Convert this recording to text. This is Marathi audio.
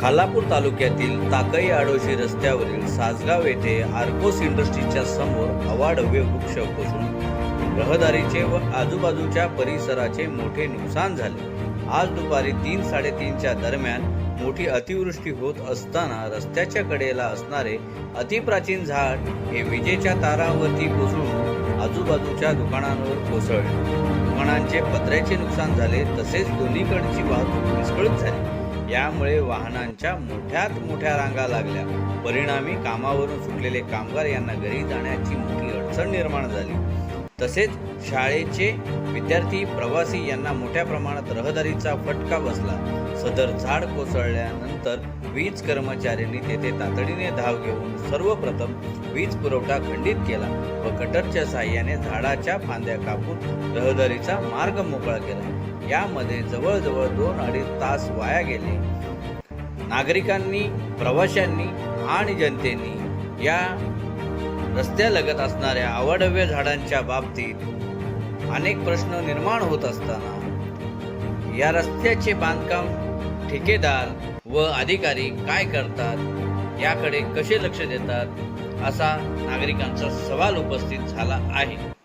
खालापूर तालुक्यातील ताकई आडोशी रस्त्यावरील साजगाव येथे आर्कोस इंडस्ट्रीजच्या समोर अवाढव्य वृक्ष कोसळून रहदारीचे व आजूबाजूच्या परिसराचे मोठे नुकसान झाले. आज दुपारी तीन साडेतीनच्या दरम्यान मोठी अतिवृष्टी होत असताना रस्त्याच्या कडेला असणारे अतिप्राचीन झाड हे विजेच्या तारावरती कोसळून आजूबाजूच्या दुकानांवर कोसळले. दुकानांचे पत्र्याचे नुकसान झाले तसेच दोन्हीकडची वाहतूक विस्कळीत झाली. यामुळे वाहनांच्या मोठ्यात मोठ्या रांगा लागल्या. परिणामी कामावरून सुटलेले कामगार यांना घरी जाण्याची मोठी अडचण निर्माण झाली. तसेच शाळेचे विद्यार्थी प्रवासी यांना मोठ्या प्रमाणात रहदारीचा फटका बसला. सदर झाड कोसळल्यानंतर वीज कर्मचाऱ्यांनी तेथे तातडीने धाव घेऊन सर्वप्रथम वीज पुरवठा खंडित केला व कटरच्या साह्याने झाडाच्या फांद्या कापून रहदारीचा मार्ग मोकळा केला. यामध्ये जवळजवळ दोन अडीच तास वाया गेले. नागरिकांनी प्रवाशांनी आणि जनतेनी या रस्त्यालगत असणाऱ्या अवाढव्य झाडांच्या बाबतीत अनेक प्रश्न निर्माण होत असताना या रस्त्याचे बांधकाम ठेकेदार व अधिकारी काय करतात याकडे कसे लक्ष देतात असा नागरिकांचा सवाल उपस्थित झाला आहे.